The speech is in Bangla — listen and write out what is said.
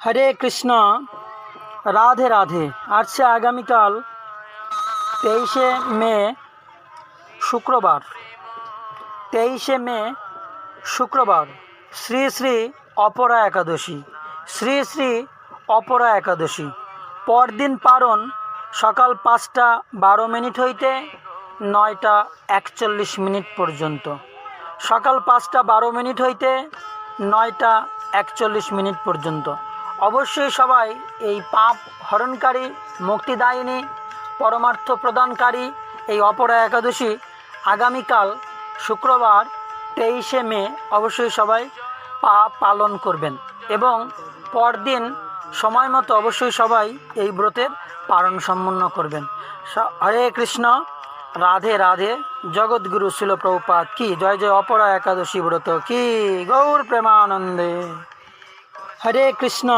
হরে কৃষ্ণ, রাধে রাধে। আসছে আগামীকাল তেইশে মে, শুক্রবার। তেইশে মে, শুক্রবার। শ্রী শ্রী অপরা একাদশী। শ্রী শ্রী অপরা একাদশী। পরদিন পারণ সকাল পাঁচটা বারো মিনিট হইতে নয়টা একচল্লিশ মিনিট পর্যন্ত। সকাল পাঁচটা বারো মিনিট হইতে নয়টা একচল্লিশ মিনিট পর্যন্ত। অবশ্যই সবাই এই পাপ হরণকারী, মুক্তিদায়িনী, পরমার্থ প্রদানকারী এই অপরা একাদশী আগামীকাল শুক্রবার তেইশে মে অবশ্যই সবাই পা পালন করবেন এবং পরদিন সময় মতো অবশ্যই সবাই এই ব্রতের পালন সম্পন্ন করবেন। হরে কৃষ্ণ, রাধে রাধে জগৎগুরু শিল প্রভুপাত কি জয় জয় অপরা একাদশী ব্রত, কি গৌর প্রেমানন্দে। হরে কৃষ্ণ